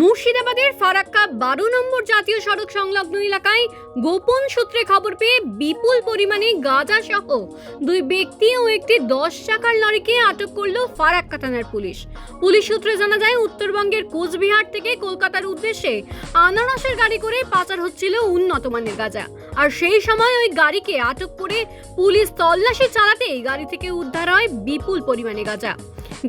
মুর্শিদাবাদের ফারাক্কা বারো নম্বর জাতীয় সড়ক সংলগ্ন এলাকায় গোপন সূত্রে খবর পেয়ে বিপুল পরিমাণে গাঁজা সহ দুই ব্যক্তি ও একটি দশ চাকার লরিকে আটক করল ফারাক্কা থানার পুলিশ। পুলিশ সূত্রে জানা যায়, উত্তরবঙ্গের কোচবিহার থেকে কলকাতার উদ্দেশ্যে আনারসের গাড়ি করে পাচার হচ্ছিল উন্নত মানের গাঁজা। আর সেই সময় ওই গাড়িকে আটক করে পুলিশ তল্লাশি চালাতেই গাড়ি থেকে উদ্ধার হয় বিপুল পরিমাণে গাঁজা।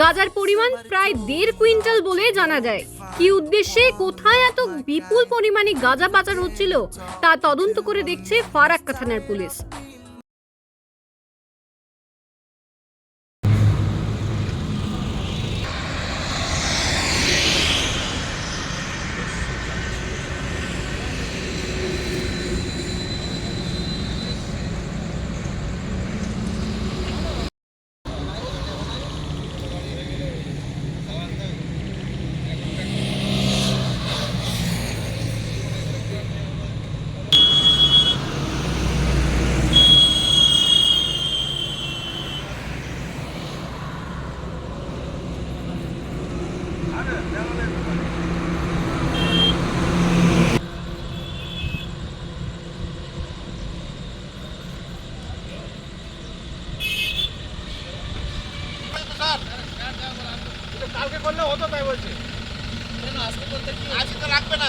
গাজার পরিমাণ প্রায় দেড় কুইন্টাল বলে জানা যায়। কি উদ্দেশ্যে, কোথায় এত বিপুল পরিমাণে গাজা পাচার হচ্ছিল, তা তদন্ত করে দেখছে ফারাক্কা থানার পুলিশ। কালকে করলে হতো তাই বলছি। আজকে তো লাগবে না